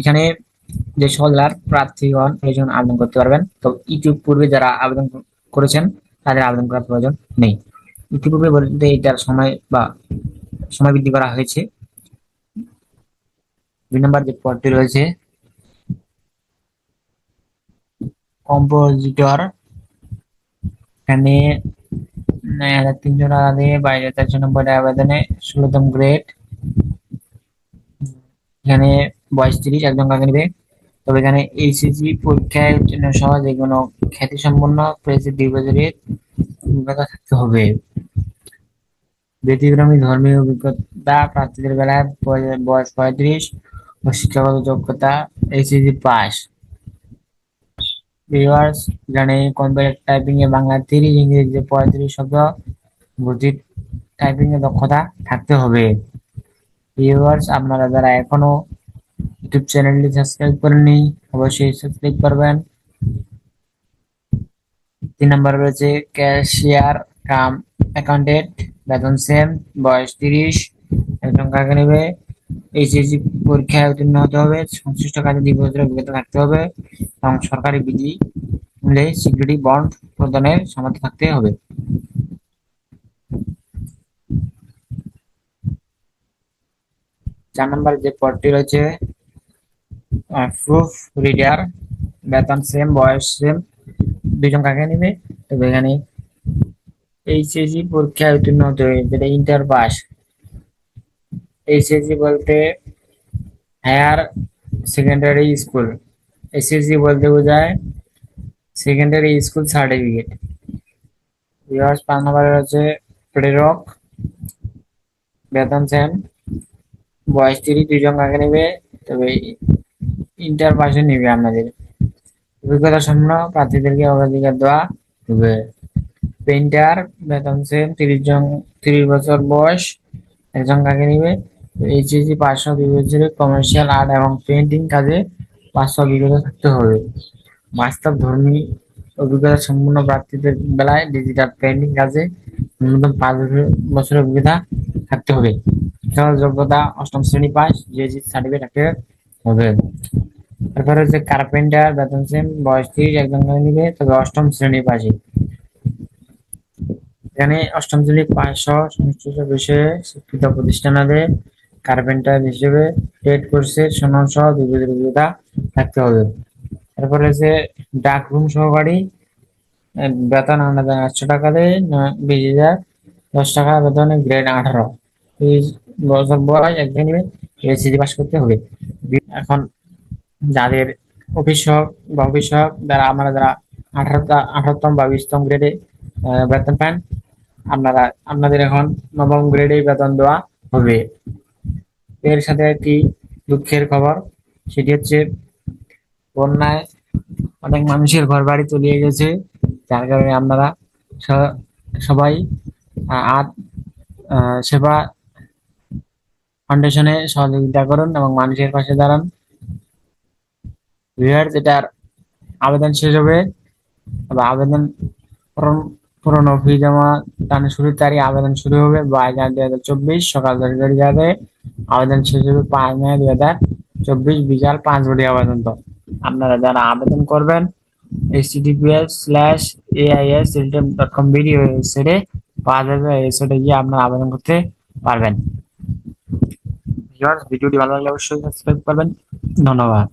এখানে যে সকল প্রার্থীগণ প্রয়োজন আবেদন করতে পারবেন, তো ইউটিউব পূর্বে যারা আবেদন করেছেন, তাদের আবেদন করার প্রয়োজন নেই। ইতিপূর্বে বলতে এটার সময় বা সময় বৃদ্ধি করা হয়েছে। দুই নম্বর যে পদটি রয়েছে, কম্পোজিটর। এখানে নয় হাজার তিনশো টাকা দিয়ে বাইশ হাজার চারশো নব্বই বেতনে ষোলোতম গ্রেড। এখানে বয়স তিরিশ, একজন কাকে নেবে? তবে এখানে এইচএসি পরীক্ষায় জন্য সহ যে কোনো খ্যাতি সম্পন্ন প্রেসে দুই বছরের অভিজ্ঞতা থাকতে হবে। ব্যতিক্রমী ধর্মীয় অভিজ্ঞতা প্রার্থীদের বেলায় বয়স পঁয়ত্রিশ ও শিক্ষাগত যোগ্যতা এইচএসি পাস। ভিউয়ার্স জানে কম্পিউটার টাইপিং এ বাংলা তিরিশ, ইংরেজিতে পঁয়ত্রিশ শব্দ গতির টাইপিং এ দক্ষতা থাকতে হবে। আপনারা যারা এখনও ইউটিউব চ্যানেলটি সাবস্ক্রাইব করেননি অবশ্যই সাবস্ক্রাইব করবেন। তিন নম্বর রয়েছে ক্যাশিয়ার কাম অ্যাকাউন্টেন্ট বেতন সেম বয়স তিরিশ। একজন কাকে নেবে? এইচএসসি পরীক্ষায় উত্তীর্ণ হতে হবে। সংশ্লিষ্ট কাজে দুই বছরের অভিজ্ঞতা থাকতে হবে এবং সরকারি বিধি মিলে সিকিউরিটি বন্ড প্রদানের সামর্থ্য থাকতে হবে। চার নম্বর যে পদটি রয়েছে প্রুফ রিডার বেতন সেম বয়স সেম দুজন কাকে নেবে? তবে এখানে এইচএসি পরীক্ষায় উত্তীর্ণ হতে হবে, যেটা ইন্টার পাস এইচএসি বলতে হায়ার সেকেন্ডারি স্কুল এসএসসি বলতে বোঝায় সেকেন্ডারি স্কুল সার্টিফিকেট বিভাগ পাঁচ নম্বরে রয়েছে প্রেরক, বেতন সেম বয়স তিরিশ দুজন কাকে নেবে? তবে ইন্টার পাশে নেবে আপনাদের অভিজ্ঞতা সম্পন্ন প্রার্থীদেরকে অগ্রাধিকার দেওয়া হবে। পেন্টার বেতন সেম, তিরিশ জন, তিরিশ বছর বয়স, একজন কাকে নিবে? এইচএসি পাঁচশো দুই কমার্শিয়াল আর্ট এবং পেন্টিং কাজে পাঁচশো অভিজ্ঞতা থাকতে হবে। বাস্তব ধর্মী অভিজ্ঞতা সম্পূর্ণ প্রার্থীদের বেলায় ডিজিটাল পেন্টিং কাজে ন্যূনতম পাঁচ বছরের অভিজ্ঞতা থাকতে হবে। যোগ্যতা অষ্টম শ্রেণি পাস জিএসি সার্টিফিকেট থাকতে হবে। তারপরে হচ্ছে কার্পেন্টার বেতন সেম বয়স তিরিশ, একজন নিবে, তবে অষ্টম শ্রেণি পাশে এখানে অষ্টম শ্রেণি সংশ্লিষ্ট বিষয়ে শিক্ষিত প্রতিষ্ঠানাদের কার্পেন্টার হিসেবে ট্রেড কোর্সের সনদ সহ দুই থাকতে হবে। তারপরে হচ্ছে ডাক রুম সহকারী। বেতন আলাদা আটশো টাকা দিয়ে বিশ হাজার দশ টাকা বেতনে গ্রেড আঠারো। বছর বয়স একজন এসিজি পাস করতে হবে। এখন যাদের সহক বা সহক যারা আমরা যারা আঠারো আঠারোতম বা বিশতম গ্রেডে বেতন পান, আপনারা, আপনাদের এখন নবম গ্রেডে বেতন দেওয়া হবে। এর সাথে একটি দুঃখের খবর, সেটি হচ্ছে বন্যায় অনেক মানুষের ঘর বাড়ি তলিয়ে গেছে, যার কারণে আপনারা সবাই আর সেবা ফাউন্ডেশনে সহযোগিতা করুন এবং মানুষের পাশে দাঁড়ান। যেটার আবেদন শেষ হবে, বা আবেদন পূরণ পুরনো ফি জমা দানের শুরুর তারিখ আবেদন শুরু হবে বাইশ জানুয়ারি দুই হাজার চব্বিশ, সকাল দশ ঘড়ি আবেদন শেষ হবে পাঁচ মে দুই হাজার চব্বিশ, বিকাল পাঁচ ঘড়ি পর্যন্ত আপনারা যারা আবেদন করবেন https slash AIS dot com video ওয়েবসাইটে পাওয়া যাবে ওয়েবসাইটে গিয়ে আপনারা আবেদন করতে পারবেন। ভিডিওটি ভালো লাগলে অবশ্যই সাবস্ক্রাইব করবেন। ধন্যবাদ।